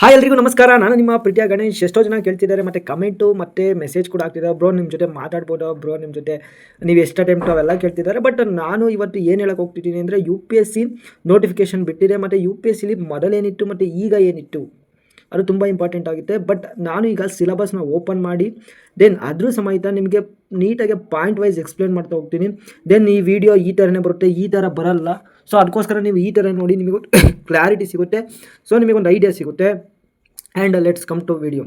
Hi ಎಲ್ರಿಗೂ ನಮಸ್ಕಾರ. ನಾನು ನಿಮ್ಮ ಪ್ರೀತಿಯ ಗಣೇಶ್. ಎಷ್ಟೋ ಜನ ಕೇಳ್ತಿದ್ದಾರೆ, ಮತ್ತು ಕಮೆಂಟು ಮತ್ತು ಮೆಸೇಜ್ ಕೂಡ ಆಗ್ತಿದ್ದಾರೆ ಬ್ರೋ ನಿಮ್ಮ ಜೊತೆ ಮಾತಾಡ್ಬೋದು. ಬ್ರೋ ನಿಮ್ಮ ಜೊತೆ ನೀವು ಎಷ್ಟು ಅಟೆಂಪ್ಟ್ ಅವೆಲ್ಲ ಕೇಳ್ತಿದ್ದಾರೆ. ಬಟ್ ನಾನು ಇವತ್ತು ಏನು ಹೇಳಕ್ಕೆ ಹೋಗ್ತಿದ್ದೀನಿ ಅಂದರೆ U P S C notification ಬಿಟ್ಟಿದೆ. ಮತ್ತು ಯು ಪಿ ಎಸ್ ಸಿಲಿ ಮೊದಲೇನಿತ್ತು ಮತ್ತು ಈಗ ಏನಿತ್ತು, ಅದು ತುಂಬ ಇಂಪಾರ್ಟೆಂಟ್ ಆಗುತ್ತೆ. ಬಟ್ ನಾನು ಈಗ ಸಿಲಬಸ್ನ ಓಪನ್ ಮಾಡಿ ದೆನ್ ಅದ್ರ ಸಮೇತ ನಿಮಗೆ ನೀಟಾಗಿ ಪಾಯಿಂಟ್ ವೈಸ್ ಎಕ್ಸ್ಪ್ಲೇನ್ ಮಾಡ್ತಾ ಹೋಗ್ತೀನಿ. ದೆನ್ ಈ ವಿಡಿಯೋ ಈ ಥರನೇ ಬರುತ್ತೆ, ಈ ಥರ ಬರಲ್ಲ. ಸೊ ಅದಕ್ಕೋಸ್ಕರ ನೀವು ಈ ಥರ ನೋಡಿ ನಿಮಗೆ ಕ್ಲಾರಿಟಿ ಸಿಗುತ್ತೆ. ಸೊ ನಿಮಗೊಂದು ಐಡಿಯಾ ಸಿಗುತ್ತೆ. And let's come to video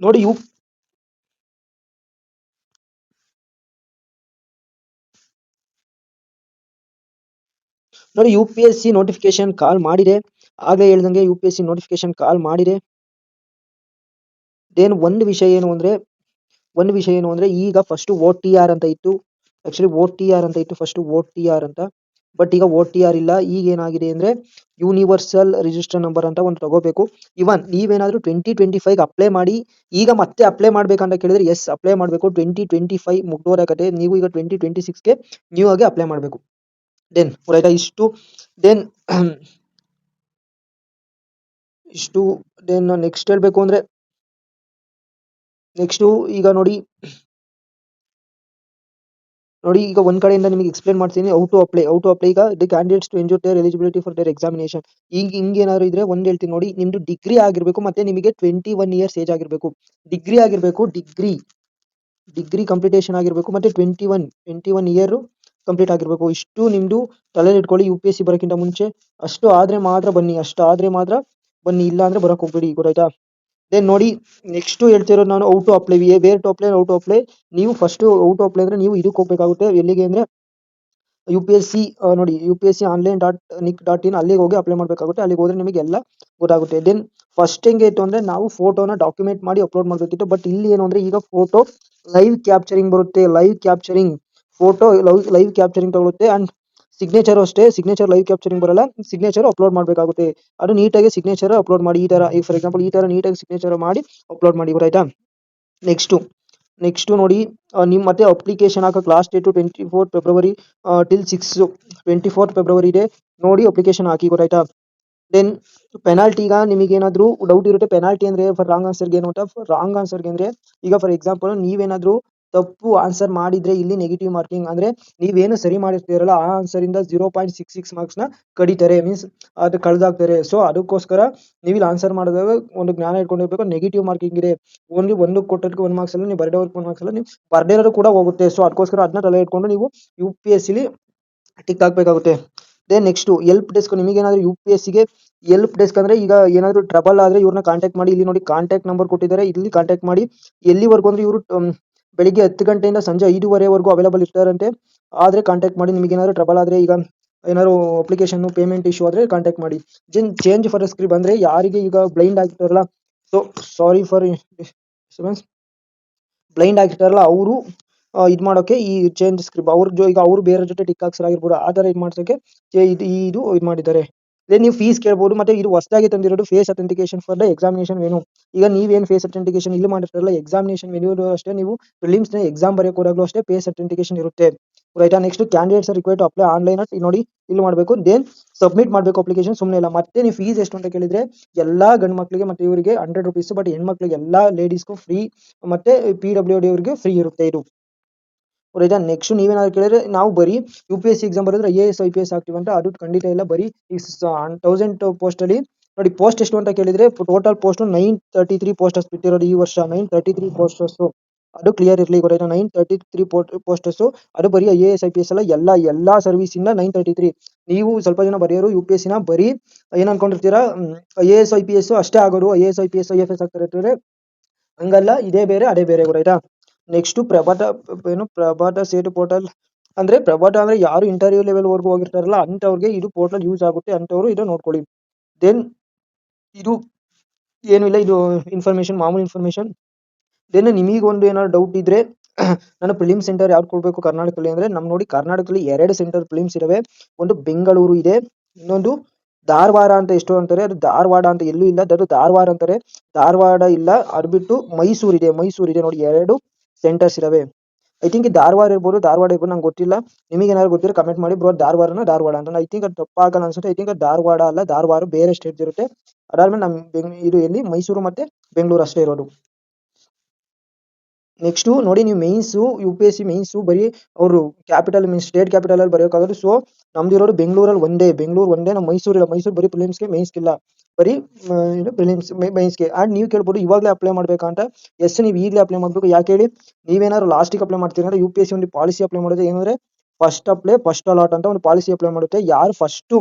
ನೋಡಿ ಯು ನೋಡಿ U P S C notification call ಮಾಡಿದೆ. ಆಗಲೇ ಹೇಳ್ದಂಗೆ U P S C notification call ಮಾಡಿದೆ. ದೇನ್ ಒಂದು ವಿಷಯ ಏನು ಅಂದರೆ ಒಂದು ವಿಷಯ ಏನು ಅಂದ್ರೆ ಈಗ ಫಸ್ಟ್ ಓ ಟಿ ಆರ್ ಅಂತ ಇತ್ತು. ಆಕ್ಚುಲಿ ಓ ಟಿ ಆರ್ ಅಂತ ಇತ್ತು ಫಸ್ಟ್ ಓ ಟಿ ಆರ್ ಅಂತ. ಬಟ್ ಈಗ ಓ ಟಿ ಆರ್ ಇಲ್ಲ. ಈಗ ಏನಾಗಿದೆ ಅಂದ್ರೆ ಯೂನಿವರ್ಸಲ್ ರಿಜಿಸ್ಟರ್ ನಂಬರ್ ಅಂತ ಒಂದು ತಗೋಬೇಕು. ಇವನ್ ನೀವೇನಾದ್ರೂ ಟ್ವೆಂಟಿ ಟ್ವೆಂಟಿ ಫೈವ್ ಅಪ್ಲೈ ಮಾಡಿ. ಈಗ ಮತ್ತೆ ಅಪ್ಲೈ ಮಾಡ್ಬೇಕಂತ ಕೇಳಿದ್ರೆ ಎಸ್ ಅಪ್ಲೈ ಮಾಡಬೇಕು. ಟ್ವೆಂಟಿ ಟ್ವೆಂಟಿ ಫೈವ್ ಮುಗ್ದೋರಾಗತ್ತೆ ನೀವು ಈಗ ಟ್ವೆಂಟಿ ಟ್ವೆಂಟಿ ಸಿಕ್ಸ್ಗೆ ನ್ಯೂ ಆಗಿ ಅಪ್ಲೈ ಮಾಡಬೇಕು. ದೆನ್ ರೈಟಾ ಇಷ್ಟು. ದೆನ್ ಇಷ್ಟು. ದೆನ್ ನೆಕ್ಸ್ಟ್ ಹೇಳಬೇಕು ಅಂದರೆ ನೆಕ್ಸ್ಟು ಈಗ ನೋಡಿ. ನೋಡಿ, ಈಗ ಒಂದ್ ಕಡೆಯಿಂದ ನಿಮಗೆ ಎಕ್ಸ್ಪ್ಲೇನ್ ಮಾಡ್ತೀನಿ. Out to apply out to apply ಈಗ the candidates to ensure their eligibility for their examination ಈಗ ಹಿಂಗೇನಾದ್ರು ಇದ್ರೆ ಒಂದ್ ಹೇಳ್ತೀನಿ ನೋಡಿ. ನಿಮ್ದು ಡಿಗ್ರಿ ಆಗಿರ್ಬೇಕು ಮತ್ತೆ ನಿಮಗೆ ಟ್ವೆಂಟಿ ಒನ್ ಇಯರ್ಸ್ ಏಜ್ ಆಗಿರ್ಬೇಕು. ಡಿಗ್ರಿ ಆಗಿರ್ಬೇಕು ಡಿಗ್ರಿ ಡಿಗ್ರಿ ಕಂಪ್ಲೀಟೇಷನ್ ಆಗಿರ್ಬೇಕು ಮತ್ತೆ twenty one twenty one year complete ಆಗಿರ್ಬೇಕು. ಇಷ್ಟು ನಿಮ್ದು ತಲೆ ಇಟ್ಕೊಳ್ಳಿ ಯು ಪಿ ಎಸ್ ಸಿ ಬರೋಕ್ಕಿಂತ ಮುಂಚೆ. ಅಷ್ಟು ಆದ್ರೆ ಮಾತ್ರ ಬನ್ನಿ, ಅಷ್ಟು ಆದ್ರೆ ಮಾತ್ರ ಬನ್ನಿ ಇಲ್ಲ ಅಂದ್ರೆ ಬರಕ್ ಹೋಗ್ಬೇಡಿ, ಗೊತ್ತಾಯ್ತಾ? ದೆನ್ ನೋಡಿ ನೆಕ್ಸ್ಟ್ ಹೇಳ್ತಿರೋದು ನಾನು out of play where top line out of play ನೀವು ಫಸ್ಟ್ ಔಟ್ ಆಫ್ ಪ್ಲೇ ಅಂದ್ರೆ ನೀವು ಇದಕ್ಕೆ ಹೋಗ್ಬೇಕಾಗುತ್ತೆ. ಎಲ್ಲಿಗೆ ಅಂದ್ರೆ ಯು ಪಿ ಎಸ್ ಸಿ ನೋಡಿ U P S C online dot nic dot in ಅಲ್ಲಿಗೆ ಹೋಗಿ ಅಪ್ಲೈ ಮಾಡಬೇಕಾಗುತ್ತೆ. ಅಲ್ಲಿಗೆ ಹೋದ್ರೆ ನಿಮಗೆ ಎಲ್ಲ ಗೊತ್ತಾಗುತ್ತೆ. ದೆನ್ ಫಸ್ಟ್ ಹೆಂಗೆ ಇತ್ತು ಅಂದ್ರೆ ನಾವು ಫೋಟೋನ ಡಾಕ್ಯುಮೆಂಟ್ ಮಾಡಿ ಅಪ್ಲೋಡ್ ಮಾಡಬೇಕಿತ್ತು. ಬಟ್ ಇಲ್ಲಿ ಏನು ಅಂದ್ರೆ ಈಗ ಫೋಟೋ ಲೈವ್ ಕ್ಯಾಪ್ಚರಿಂಗ್ ಬರುತ್ತೆ. Live capturing photo live live capturing ತಗೊಳುತ್ತೆ. ಅಂಡ್ ಸಿಗ್ನೇಚರ್ ಅಷ್ಟೇ ಸಿಗ್ನೇಚರ್ ಲೈವ್ ಕ್ಯಾಪ್ಚರಿಂಗ್ ಬರಲ್ಲ ಸಿಗ್ನೇಚರ್ ಅಪ್ಲೋಡ್ ಮಾಡಬೇಕಾಗುತ್ತೆ. ಅದು ನೀಟಾಗಿ ಸಿಗ್ನೇಚರ್ ಅಪ್ಲೋಡ್ ಮಾಡಿ, ಈ ತರ ಈಗ ಫಾರ್ ಎಕ್ಸಾಂಪಲ್ ಈ ತರ ನೀಟಾಗಿ ಸಿಗ್ನೇಚರ್ ಮಾಡಿ ಅಪ್ಲೋಡ್ ಮಾಡಿ ಗೊತ್ತಾಯ್ತಾ ನೆಕ್ಸ್ಟು ನೆಕ್ಸ್ಟು ನೋಡಿ ನಿಮ್ಮ ಮತ್ತೆ ಅಪ್ಲಿಕೇಶನ್ ಹಾಕಕ್ಕೆ last date twenty four February till six twenty fourth February ಇದೆ. ನೋಡಿ ಅಪ್ಲಿಕೇಶನ್ ಹಾಕಿ ಗೊತ್ತಾಯ್ತಾ ದೆನ್ ಪೆನಾಲ್ಟಿ ಈಗ ನಿಮಗೆ ಏನಾದರೂ ಡೌಟ್ ಇರುತ್ತೆ ಪೆನಾಲ್ಟಿ ಅಂದ್ರೆ ಫಾರ್ ರಾಂಗ್ ಆನ್ಸರ್ಗೆ ಏನು ಅಂತ ರಾಂಗ್ ಆನ್ಸರ್ಗೆ ಅಂದ್ರೆ, ಈಗ ಫಾರ್ ಎಕ್ಸಾಂಪಲ್ ನೀವೇನಾದರೂ ತಪ್ಪು ಆನ್ಸರ್ ಮಾಡಿದ್ರೆ ಇಲ್ಲಿ ನೆಗೆಟಿವ್ ಮಾರ್ಕಿಂಗ್ ಅಂದ್ರೆ ನೀವೇನು ಸರಿ ಮಾಡಿರ್ತೀರಲ್ಲ, ಆ ಆನ್ಸರ್ ಇಂದ ಜೀರೋ ಪಾಯಿಂಟ್ ಸಿಕ್ಸ್ ಸಿಕ್ಸ್ ಮಾರ್ಕ್ಸ್ನ ಕಡಿತಾರೆ ಮೀನ್ಸ್ ಅದು ಕಳೆದಾಕ್ತಾರೆ ಸೊ ಅದಕ್ಕೋಸ್ಕರ ನೀವು ಇಲ್ಲಿ ಆನ್ಸರ್ ಮಾಡಿದಾಗ ಒಂದು ಜ್ಞಾನ ಇಟ್ಕೊಂಡಿರ್ಬೇಕು ನೆಗೆಟಿವ್ ಮಾರ್ಕಿಂಗ್ ಇದೆ. ಓನ್ಲಿ ಒಂದು ಕೊಟ್ಟದಕ್ಕೆ ಒಂದು ಮಾರ್ಕ್ಸ್ ಅಲ್ಲ, ನೀವು ಬರ್ಡೇ ಒಂದು ಮಾರ್ಕ್ಸ್ ಅಲ್ಲ, ನೀವು ಬರ್ಡೇರೋದು ಕೂಡ ಹೋಗುತ್ತೆ. ಸೊ ಅದಕ್ಕೋಸ್ಕರ ಅದನ್ನ ತಲೆ ಇಟ್ಕೊಂಡು ನೀವು ಯು ಪಿ ಎಸ್ ಸಿಲಿ ಟಿಕ್ ಹಾಕ್ಬೇಕಾಗುತ್ತೆ. ದೇ ನೆಕ್ಸ್ಟ್ ಎಲ್ಪ್ ಡೆಸ್ಕ್ ನಿಮಗೆ ಏನಾದ್ರು ಯು ಪಿ ಎಸ್ ಸಿಗೆ ಎಲ್ಪ್ ಡೆಸ್ಕ್ ಅಂದ್ರೆ ಈಗ ಏನಾದ್ರೂ ಟ್ರಬಲ್ ಆದ್ರೆ ಇವ್ರನ್ನ ಕಾಂಟ್ಯಾಕ್ಟ್ ಮಾಡಿ, ಇಲ್ಲಿ ನೋಡಿ ಕಾಂಟ್ಯಾಕ್ಟ್ ನಂಬರ್ ಕೊಟ್ಟಿದ್ದಾರೆ, ಇಲ್ಲಿ ಕಾಂಟ್ಯಾಕ್ಟ್ ಮಾಡಿ, ಎಲ್ಲಿವರೆಗೂ ಅಂದ್ರೆ ಇವರು ಬೆಳಿಗ್ಗೆ ಹತ್ತು ಗಂಟೆಯಿಂದ ಸಂಜೆ ಐದುವರೆವರೆಗೂ ಅವೈಲೇಬಲ್ ಇರ್ತಾರಂತೆ. ಆದರೆ ಕಾಂಟ್ಯಾಕ್ಟ್ ಮಾಡಿ ನಿಮಗೆ ಏನಾದರೂ ಟ್ರಬಲ್ ಆದ್ರೆ ಈಗ ಏನಾದ್ರು ಅಪ್ಲಿಕೇಶನ್ ಪೇಮೆಂಟ್ ಇಶ್ಯೂ ಆದರೆ ಕಾಂಟ್ಯಾಕ್ಟ್ ಮಾಡಿ. ಜೆನ್ ಚೇಂಜ್ ಫಾರ್ ಸ್ಕ್ರಿಪ್ ಅಂದರೆ ಯಾರಿಗೆ ಈಗ ಬ್ಲೈಂಡ್ ಆಗಿರ್ತಾರಲ್ಲ ಸೊ ಸಾರಿ ಫಾರ್ ಬ್ಲೈಂಡ್ ಆಗಿರ್ತಾರಲ್ಲ, ಅವರು ಇದು ಮಾಡೋಕೆ ಈ ಚೇಂಜ್ ಸ್ಕ್ರಿಪ್ ಅವ್ರ ಈಗ ಅವರು ಬೇರೆ ಜೊತೆ ಟಿಕ್ ಹಾಕ್ಸರಾಗಿರ್ಬೋದು ಆ ಥರ ಇದು ಮಾಡ್ಸೋಕ್ಕೆ ಇದು ಇದು ಇದು ಮಾಡಿದ್ದಾರೆ. ದೆನ್ ನೀವು ಫೀಸ್ ಕೇಳ್ಬೋದು, ಮತ್ತೆ ಇದು ಹೊಸದಾಗಿ ತಂದಿರೋದು face authentication for the examination venue ಈಗ ನೀವೇನು ಫೇಸ್ ಅಥೆಂಟಿಕೇಶನ್ ಇಲ್ಲಿ ಮಾಡಿರ್ತಾರಲ್ಲ ಎಕ್ಸಾಮಿನೇಷನ್ ವೆನ್ಯೂ ಅಷ್ಟೇ ನೀವು ಪ್ರಿಲಿಮ್ಸ್ ಎಕ್ಸಾಮ್ ಬರೆಯೋಕೋದಾಗಲೂ ಅಷ್ಟೇ ಫೇಸ್ ಅಥೆಂಟಿಕೇಶನ್ ಇರುತ್ತೆ. ರೈಟಾ next candidates require to apply online ನೋಡಿ ಇಲ್ಲಿ ಮಾಡಬೇಕು. ದೆನ್ ಸಬ್ಮಿಟ್ ಮಾಡಬೇಕು ಅಪ್ಲಿಕೇಶನ್ ಸುಮ್ಮನೆ ಇಲ್ಲ. ಮತ್ತೆ ನೀವು ಫೀಸ್ ಎಷ್ಟು ಅಂತ ಕೇಳಿದ್ರೆ ಎಲ್ಲ ಗಂಡು ಮಕ್ಕಳಿಗೆ ಮತ್ತೆ ಇವರಿಗೆ ಹಂಡ್ರೆಡ್ ರುಪೀಸ್ ಬಟ್ ಹೆಣ್ಮಕ್ಳಿಗೆ ಎಲ್ಲಾ ಲೇಡೀಸ್ಗೂ ಫ್ರೀ ಮತ್ತೆ ಪಿ ಡಬ್ಲ್ಯೂ ಡಿ ಅವರಿಗೆ ಫ್ರೀ ಇರುತ್ತೆ ಇದು. ರೈತಾ ನೆಕ್ಸ್ಟ್ ನೀವೇನಾದ್ರು ಕೇಳಿದ್ರೆ ನಾವು ಬರೀ ಯು ಪಿ ಎಸ್ ಎಕ್ಸಾಮ್ ಬರೆದ್ರೆ I A S I P S ಆಗ್ತೀವಿ ಅಂತ ಅದು ಖಂಡಿತ ಇಲ್ಲ. ಬರೀ ಈ ತೌಸಂಡ್ ಪೋಸ್ಟ್ ಅಲ್ಲಿ ನೋಡಿ ಪೋಸ್ಟ್ ಎಷ್ಟು ಅಂತ ಕೇಳಿದ್ರೆ total post nine thirty three posters ಬಿಟ್ಟಿರೋದು ಈ ವರ್ಷ. ನೈನ್ ತರ್ಟಿ ತ್ರೀ ಪೋಸ್ಟರ್ಸ್ ಅದು ಕ್ಲಿಯರ್ ಇರಲಿ ಗೊತ್ತಾಯ್ತಾ ನೈನ್ ತರ್ಟಿ ತ್ರೀ ಪೋಸ್ಟರ್ಸ್ ಅದು ಬರೀ I A S I P S ಅಲ್ಲ, ಎಲ್ಲ, ಎಲ್ಲಾ ಸರ್ವಿಸ್ ಇಂದ ನೈನ್ ತರ್ಟಿ ತ್ರೀ ನೀವು ಸ್ವಲ್ಪ ಜನ ಬರೆಯೋರು ಯು ಪಿ ಎಸ್ನ ಬರೀ ಏನ್ ಅನ್ಕೊಂಡಿರ್ತೀರಾ? I A S I P S ಅಷ್ಟೇ ಆಗೋದು. I A S I P S I F S ಆಗ್ತಾರೆ ಹಂಗಲ್ಲ, ಇದೇ ಬೇರೆ, ಅದೇ ಬೇರೆ ಗೊತ್ತಾಯ್ತಾ ನೆಕ್ಸ್ಟ್ ಪ್ರಭಾತ ಏನು ಪ್ರಭಾತ ಸೇತು ಪೋರ್ಟಲ್ ಅಂದ್ರೆ ಪ್ರಭಾತ ಅಂದ್ರೆ ಯಾರು ಇಂಟರ್ವ್ಯೂ ಲೆವೆಲ್ ವರ್ಗು ಹೋಗಿರ್ತಾರಲ್ಲ ಅಂತವ್ರಿಗೆ ಇದು ಪೋರ್ಟಲ್ ಯೂಸ್ ಆಗುತ್ತೆ ಅಂತವ್ರು ಇದು ನೋಡ್ಕೊಳ್ಳಿ. ದೆನ್ ಇದು ಏನು ಇಲ್ಲ ಇದು ಇನ್ಫಾರ್ಮೇಷನ್ ಮಾಮೂಲಿ ಇನ್ಫಾರ್ಮೇಷನ್ ದೆನ್ ಒಂದು ಏನಾದ್ರು ಡೌಟ್ ಇದ್ರೆ ನಾನು ಪ್ರಿಲಿಮ್ ಸೆಂಟರ್ ಯಾವ್ದು ಕೊಡಬೇಕು ಕರ್ನಾಟಕದಲ್ಲಿ ಅಂದ್ರೆ ನಮ್ ನೋಡಿ ಕರ್ನಾಟಕದಲ್ಲಿ ಎರಡು ಸೆಂಟರ್ ಪ್ರಿಲಿಮ್ಸ್ ಇದಾವೆ. ಒಂದು ಬೆಂಗಳೂರು ಇದೆ, ಇನ್ನೊಂದು ಧಾರವಾಡ ಅಂತ ಎಷ್ಟು ಅಂತಾರೆ, ಅದು ಧಾರವಾಡ ಅಂತ ಎಲ್ಲೂ ಇಲ್ಲ, ಅದು ಧಾರವಾಡ ಅಂತಾರೆ. ಧಾರವಾಡ ಇಲ್ಲ ಅದು ಬಿಟ್ಟು ಮೈಸೂರು ಇದೆ ಮೈಸೂರು ಇದೆ ನೋಡಿ ಎರಡು. ಸೆಂಟರ್ಸ್ ಇದಾವೆ ಐ ಥಿಂಕ್ ಧಾರವಾಡ ಇರ್ಬೋದು ಧಾರವಾಡ ಇರ್ಬೋದು, ನಂಗೆ ಗೊತ್ತಿಲ್ಲ. ನಿಮಗೆ ಏನಾದ್ರು ಗೊತ್ತಿರೋ ಕಮೆಂಟ್ ಮಾಡಿ ಬ್ರೋ ಧಾರವಾಡನ ಧಾರವಾಡ ಅಂತ. ಐ ಥಿಂಕ್ ಅದು ತಪ್ಪಾಗಲ್ಲ ಅನ್ಸುತ್ತೆ. ಐ ಥಿಂಕ್ ಧಾರವಾಡ ಅಲ್ಲ, ಧಾರವಾಡ ಬೇರೆ ಸ್ಟೇಟ್ ಇರುತ್ತೆ. ಅದಾದ್ಮೇಲೆ ನಮ್ಮ ಬೆಂಗ್ ಇದು ಎಲ್ಲಿ? ಮೈಸೂರು ಮತ್ತೆ ಬೆಂಗಳೂರು ಅಷ್ಟೇ ಇರೋದು. ನೆಕ್ಸ್ಟು ನೋಡಿ ನೀವು mains U P S C mains ಬರೀ ಅವರು ಕ್ಯಾಪಿಟಲ್ ಮೀನ್ಸ್ ಸ್ಟೇಟ್ ಕ್ಯಾಪಿಟಲ್ ಅಲ್ಲಿ ಬರೆಯೋಕ್ಕಾಗೋದು ಸೊ ನಮ್ದು ಇರೋದು ಬೆಂಗಳೂರಲ್ಲಿ ಒಂದೇ, ಬೆಂಗಳೂರು ಒಂದೇ, ನಮ್ಮ ಮೈಸೂರು ಇಲ್ಲ. ಮೈಸೂರು ಬರೀ ಪ್ರಿಲಿಮ್ಸ್ಗೆ ಮೇನ್ಸ್ಗಿಲ್ಲ ಬರೀ ಪ್ರಿಲಿಮ್ಸ್ ಮೈನ್ಸ್ಗೆ ಆ್ಯಂಡ್ ನೀವು ಕೇಳ್ಬೋದು ಇವಾಗಲೇ ಅಪ್ಲೈ ಮಾಡಬೇಕಂತ ಎಸ್ ನೀವು ಈಗಲೇ ಅಪ್ಲೈ ಮಾಡಬೇಕು. ಯಾಕೆ ಹೇಳಿ? ನೀವೇನಾದ್ರು ಲಾಸ್ಟಿಗೆ ಅಪ್ಲೈ ಮಾಡ್ತೀರಾ ಅಂದ್ರೆ ಯು ಪಿ ಎಸ್ ಸಿ ಒಂದು ಪಾಲಿಸಿ ಅಪ್ಲೈ ಮಾಡೋದು ಏನಂದ್ರೆ ಫಸ್ಟ್ ಅಪ್ಲೈ ಫಸ್ಟ್ ಅಲಾಟ್ ಅಂತ ಒಂದು ಪಾಲಿಸಿ ಅಪ್ಲೈ ಮಾಡುತ್ತೆ. ಯಾರು ಫಸ್ಟು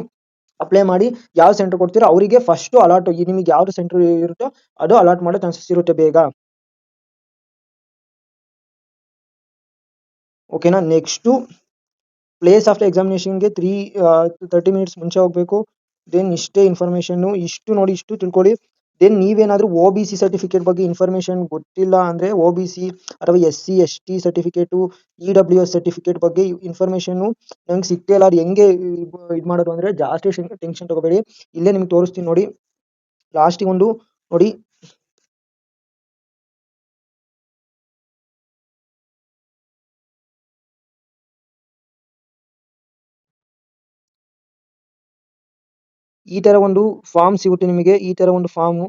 ಅಪ್ಲೈ ಮಾಡಿ ಯಾವ ಸೆಂಟರ್ ಕೊಡ್ತೀರೋ ಅವರಿಗೆ ಫಸ್ಟ್ ಅಲಾಟ್ ನಿಮಗೆ ಯಾವ ಸೆಂಟರ್ ಇರುತ್ತೋ ಅದು ಅಲಾಟ್ ಮಾಡೋ ಚಾನ್ಸಸ್ ಇರುತ್ತೆ ಬೇಗ. ಓಕೆನಾ ನೆಕ್ಸ್ಟು ಪ್ಲೇಸ್ ಆಫ್ಟರ್ ಎಕ್ಸಾಮಿನೇಷನ್ಗೆ ತ್ರೀ ತರ್ಟಿ ಮಿನಿಟ್ಸ್ ಮುಂಚೆ ಹೋಗಬೇಕು. ದೆನ್ ಇಷ್ಟೇ ಇನ್ಫಾರ್ಮೇಷನ್ನು ಇಷ್ಟು ನೋಡಿ, ಇಷ್ಟು ತಿಳ್ಕೊಳ್ಳಿ. ದೆನ್ ನೀವೇನಾದರೂ ಒ ಬಿ ಸಿ ಸರ್ಟಿಫಿಕೇಟ್ ಬಗ್ಗೆ ಇನ್ಫಾರ್ಮೇಷನ್ ಗೊತ್ತಿಲ್ಲ ಅಂದರೆ ಒ ಬಿ ಸಿ ಅಥವಾ S C S T certificate E W S certificate ಬಗ್ಗೆ ಇನ್ಫಾರ್ಮೇಷನ್ನು ನಂಗೆ ಸಿಗ್ತಾ ಇಲ್ಲ. ಅದು ಹೆಂಗೆ ಇದು ಮಾಡೋದು ಅಂದರೆ ಜಾಸ್ತಿ ಟೆನ್ಷನ್ ತಗೋಬೇಡಿ. ಇಲ್ಲೇ ನಿಮ್ಗೆ ತೋರಿಸ್ತೀನಿ ನೋಡಿ. ಲಾಸ್ಟಿಗೆ ಒಂದು ನೋಡಿ ಈ ತರ ಒಂದು ಫಾರ್ಮ್ ಸಿಗುತ್ತೆ ನಿಮಗೆ, ಈ ತರ ಒಂದು ಫಾರ್ಮ್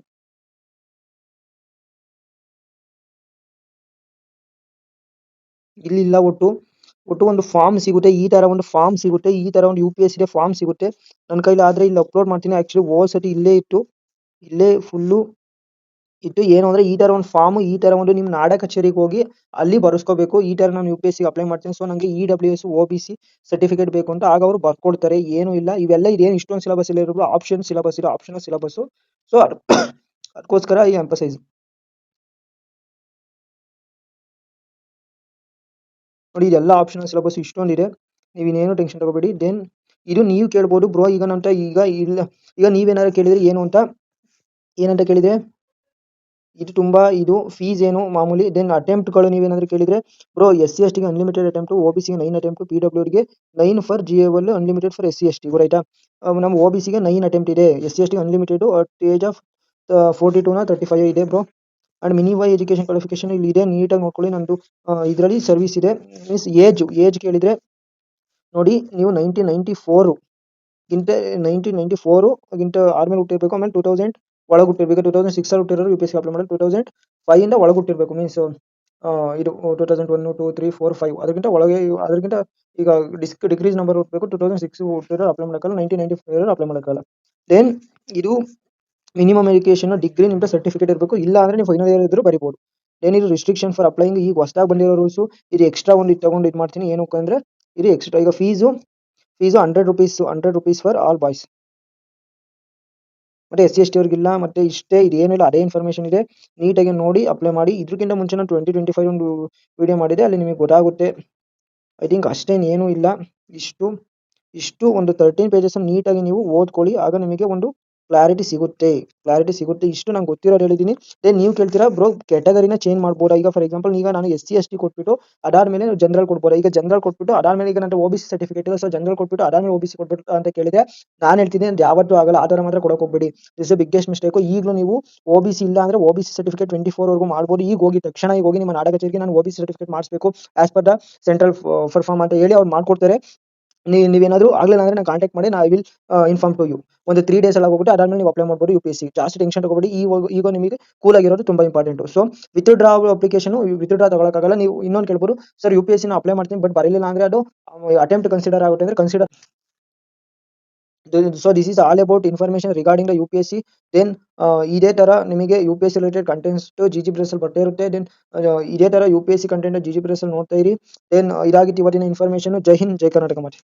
ಇಲ್ಲಿ ಇಲ್ಲ ಒಟ್ಟು. ಒಟ್ಟು ಒಂದು ಫಾರ್ಮ್ ಸಿಗುತ್ತೆ, ಈ ತರ ಒಂದು ಫಾರ್ಮ್ ಸಿಗುತ್ತೆ, ಈ ತರ ಒಂದು U P S C form ಸಿಗುತ್ತೆ. ನನ್ನ ಕೈಲಿ ಆದ್ರೆ ಇಲ್ಲಿ ಅಪ್ಲೋಡ್ ಮಾಡ್ತೀನಿ. ಆಕ್ಚುಲಿ ಓ ಸತಿ ಇಲ್ಲೇ ಇತ್ತು. ಇಲ್ಲೇ ಫುಲ್ಲು ಇತ್ತು ಏನು ಅಂದ್ರೆ ಈ ತರ ಒಂದು ಫಾರ್ಮ್ ಈ ತರ ಒಂದು ನಿಮ್ಮ ನಾಡ ಕಚೇರಿಗೆ ಹೋಗಿ ಅಲ್ಲಿ ಬರ್ಸ್ಕೋಬೇಕು. ಈ ತರ ನಾನು ಯು ಪಿ ಸಿ ಅಪ್ಲೈ ಮಾಡ್ತೀನಿ. ಸೊ ನಂಗೆ E W S O B C certificate ಬೇಕು ಅಂತ ಆಗ ಅವರು ಬರ್ಕೊಡ್ತಾರೆ. ಏನು ಇಲ್ಲ. ಇವೆಲ್ಲ ಇದೇನು ಇಷ್ಟೊಂದು ಸಿಲೆಬಸ್ ಇಲ್ಲ ಇರೋದು. ಆಪ್ಷನ್ ಸಿಲಬಸ್ ಇರೋ ಆಪ್ಷನ್ ಸಿಲೆಬಸ್ ಸೊ ಅದಕ್ಕೋಸ್ಕರ ಈ ಎಂಪಸೈಸ್ ನೋಡಿ, ಇದೆಲ್ಲ ಆಪ್ಷನ್ ಸಿಲೆಬಸ್ ಇಷ್ಟೊಂದಿದೆ. ನೀವು ಇನ್ನೇನು ಟೆನ್ಷನ್ ತಗೋಬೇಡಿ. ದೆನ್ ಇದು ನೀವು ಕೇಳ್ಬೋದು. ಬ್ರೋ ಈಗ ನಂತ ಈಗ ಇಲ್ಲ. ಈಗ ನೀವೇನಾದ್ರು ಕೇಳಿದ್ರೆ ಏನು ಅಂತ, ಏನಂತ ಕೇಳಿದ್ರೆ ಇದು ತುಂಬಾ, ಇದು ಫೀಸ್ ಏನು ಮಾಮೂಲಿ ದೆನ್ ಅಟೆಂಪ್ಟ್ಗಳು ನೀವೇನಾದ್ರು ಕೇಳಿದ್ರೆ ಬ್ರೋ ಎಸ್ ಸಿ ಎಸ್ ಟಿಗೆ ಅನ್ಲಿಮಿಟೆಡ್ ಅಟೆಂಪ್ಟ್ ಒ ಬಿ ಸಿಗೆ ನೈನ್ ಅಟೆಂಪ್ಟ್ ಪಿ ಡಬ್ಲ್ಯೂ ಗೆ nine for G L unlimited for S C S T ರೈಟಾ ನಮ್ಮ ಒ ಬಿ ಸಿಗೆ ನೈನ್ ಅಟೆಂಪ್ಟ್ ಇದೆ. ಎಸ್ ಸಿ ಎಸ್ ಟಿಗೆ unlimited at age of forty ಟೂನ thirty five ಇದೆ bro and why education qualification ಇಲ್ಲಿ ಇದೆ, ನೀಟಾಗಿ ನೋಡ್ಕೊಳ್ಳಿ ನಂದು ಇದರಲ್ಲಿ ಸರ್ವಿಸ್ ಇದೆ. ಮೀನ್ಸ್ ಏಜ್ ಏಜ್ ಕೇಳಿದ್ರೆ, ನೋಡಿ, ನೀವು ನೈನ್ಟೀನ್ ನೈಂಟಿ ಫೋರು ಗಿಂತ ನೈನ್ಟೀನ್ ನೈಂಟಿ ಫೋರು ಗಿಂತ ಆರ್ಮೇಲೆ ಹುಟ್ಟಿರಬೇಕು, ಆಮೇಲೆ ಟೂ ತೌಸಂಡ್ ಒಳಗೆ ಟೂ ತೌಸಂಡ್ ಸಿಕ್ಸ್ ಹುಟ್ಟಿರೋರು ಯು ಪಿ ಎಸ್ ಅಪ್ಲೈ ಮಾಡಿ ಟೂ ತೌಸಂಡ್ ಫೈವ್ ಇಂದ ಒಳಗೆ ಹುಟ್ಟಿರ್ಬೇಕು ಮೀನ್ಸ್ ಇದು two thousand one two three four five ಅದಕ್ಕಿಂತ ಒಳಗೆ ಅದಕ್ಕಿಂತ ಈಗ ಡಿಸ್ಕ್ ಡಿಗ್ರೀಸ್ ನಂಬರ್ ಹುಟ್ಟಬೇಕು. ಟೂ ತೌಸಂಡ್ ಸಿಕ್ಸ್ ಹುಟ್ಟಿರೋ ಅಪ್ಲೈ ಮಾಡೋಕ್ಕಲ್ಲ ನೈನ್ಟೀನ್ ನೈಂಟಿ ಫೈವ್ ಅಪ್ಲೈ ಮಾಡೋಕ್ಕಲ್ಲ ದೆನ್ ಇದು ಮಿನಿಮಮ್ ಎಜುಕೇಶನ್ ಡಿಗ್ರಿ ನಿಮ್ದು ಸರ್ಟಿಫಿಕೇಟ್ ಇರಬೇಕು. ಇಲ್ಲ ಅಂದ್ರೆ ನೀವು ಫೈನಲ್ ಇಯರ್ ಇದ್ರೂ ಬರಿಬೋದು. ಇದು ರಿಸ್ಟ್ರಿಕ್ಷನ್ ಫಾರ್ ಅಪ್ಲೈಯಿಂಗ್ ಈಗ ಹೊಸದಾಗಿ ಬಂದಿರೋ ರೂಲ್ಸು ಇದು ಎಕ್ಸ್ಟ್ರಾ ಒಂದು ಇದು ತಗೊಂಡು ಇದು ಮಾಡ್ತೀನಿ. ಏನಕ್ಕೆ ಅಂದರೆ ಇದು ಎಕ್ಸ್ಟ್ರಾ ಈಗ fees fees hundred rupees hundred rupees for all boys ಮತ್ತೆ ಎಸ್ ಸಿ ಎಸ್ ಟಿ ಅವ್ರಿಗಿಲ್ಲ, ಮತ್ತೆ ಇಷ್ಟೇ ಇದೇನಿಲ್ಲ ಅದೇ ಇನ್ಫಾರ್ಮೇಶನ್ ಇದೆ. ನೀಟಾಗಿ ನೋಡಿ ಅಪ್ಲೈ ಮಾಡಿ. ಇದಕ್ಕಿಂತ ಮುಂಚೆ ನಾನು ಟ್ವೆಂಟಿ ಟ್ವೆಂಟಿ ಫೈವ್ ಒಂದು ವಿಡಿಯೋ ಮಾಡಿದೆ ಅಲ್ಲಿ ನಿಮಗೆ ಗೊತ್ತಾಗುತ್ತೆ. ಐ ಥಿಂಕ್ ಅಷ್ಟೇನು ಏನೂ ಇಲ್ಲ. ಇಷ್ಟು ಇಷ್ಟು ಒಂದು ತರ್ಟೀನ್ ಪೇಜಸ್ ನೀಟಾಗಿ ನೀವು ಓದ್ಕೊಳ್ಳಿ. ಆಗ ನಿಮಗೆ ಒಂದು ಕ್ಲಾರಿಟಿ ಸಿಗುತ್ತೆ. ಕ್ಲಾರಿಟಿ ಸಿಗುತ್ತೆ. ಇಷ್ಟು ನಂಗೆ ಗೊತ್ತಿರೋದು ಹೇಳಿದ್ದೀನಿ ದೆನ್ ನೀವು ಕೇಳ್ತೀರಾ, ಬ್ರೋ ಕ್ಯಾಟಗರಿನ ಚೇಂಜ್ ಮಾಡ್ಬೋದಾ? ಈಗ ಫಾರ್ ಎಕ್ಸಾಂಪಲ್ ಈಗ ನಾನು ಎಸ್ ಸಿ ಎಸ್ ಟಿ ಕೊಟ್ಬಿಟ್ಟು ಅದಾದಮೇಲೆ ಜನರಲ್ ಕೊಡ್ಬೋದು? ಈಗ ಜನರಲ್ ಕೊಟ್ಬಿಟ್ಟು ಅದಾದಮೇಲೆ ಈಗ ನನ್ನ O B C certificate so general ಕೊಟ್ಬಿಟ್ಟು ಅದಾದಮೇಲೆ ಒ ಬಿ ಸಿ ಕೊಟ್ಬಿಟ್ಟು ಅಂತ ಕೇಳಿದೆ ನಾನು ಹೇಳ್ತೀನಿ ಅಂದ್ರೆ ಯಾವತ್ತೂ ಆಗಲ್ಲ. ಆ ಥರ ಮಾತ್ರ ಕೊಡಕ್ಕೆ ಹೋಗ್ಬೇಡಿ. ದಿಸ್ ಬಿಗ್ಗೆಸ್ಟ್ ಮಿಸ್ಟೇಕ್ ಈಗಲೂ ನೀವು ಒ ಬಿ ಸಿ ಇಲ್ಲ ಅಂದ್ರೆ O B C certificate twenty four ವರೆಗೂ ಮಾಡ್ಬೋದು. ಈಗ ಹೋಗಿ ತಕ್ಷಣ ಈಗ ಹೋಗಿ ನಿಮ್ಮ ನಾಡ ಕಚೇರಿಗೆ ನಾನು ಒ ಬಿ ಸಿ ಸರ್ಟಿಫಿಕೇಟ್ ಮಾಡಿಸಬೇಕು as per the central perform ಅಂತ ಹೇಳಿ ಅವ್ರು ಮಾಡ್ಕೊಡ್ತಾರೆ. ನೀವು ನೀವೇನಾದರೂ ಆಗಲಿಲ್ಲ ಅಂದ್ರೆ ನಾನು ಕಾಂಟ್ಯಾಕ್ಟ್ ಮಾಡಿ ನಾ ವಿಲ್ ಇನ್ಫಾರ್ಮ್ ಟು ಯು ಒಂದು ತ್ರೀ ಡೇಸ್ ಎಲ್ಲ ಹೋಗ್ಬಿಟ್ಟು ಅದಾದ್ಮೇಲೆ ನೀವು ಅಪ್ಲೈ ಮಾಡ್ಬೋದು ಯು ಪಿ ಎಸ್ ಸಿ ಜಾಸ್ತಿ ಟೆನ್ಷನ್ ತಗೋಬೇಡಿ. ಈಗ ಈಗ ನಿಮಗೆ ಕೂಲ್ ಆಗಿರೋದು ತುಂಬಾ important so withdraw application withdraw ತಗೊಳಕ್ಕಾಗಲ್ಲ. ನೀವು ಇನ್ನೊಂದು ಕೇಳ್ಬೋದು, ಸರ್ ಯು ಪಿ ಎಸ್ ಸಿನ ಅಪ್ಲೈ ಮಾಡ್ತೀನಿ ಬಟ್ ಬರಲಿಲ್ಲ ಅಂದ್ರೆ ಅದು ಅಟೆಂಪ್ಟ್ ಕನ್ಸಿಡರ್ ಆಗುತ್ತೆ ಅಂದ್ರೆ consider so this is all about information regarding the U P S C then ಇದೇ ತರ ನಿಮಗೆ U P S C related contents G G press ಅಲ್ಲಿ ಬರ್ತಾ ಇರುತ್ತೆ. ದೆನ್ ಇದೇ ತರ U P S C content G G press ಅಲ್ಲಿ ನೋಡ್ತಾ ಇರಿ. ದೆನ್ ಇದಾಗಿತ್ತು ಇವತ್ತಿನ ಇನ್ಫಾರ್ಮೇಷನ್ ಜೈ ಹಿಂದ್, ಜೈ ಕರ್ನಾಟಕ ಮಾತೆ.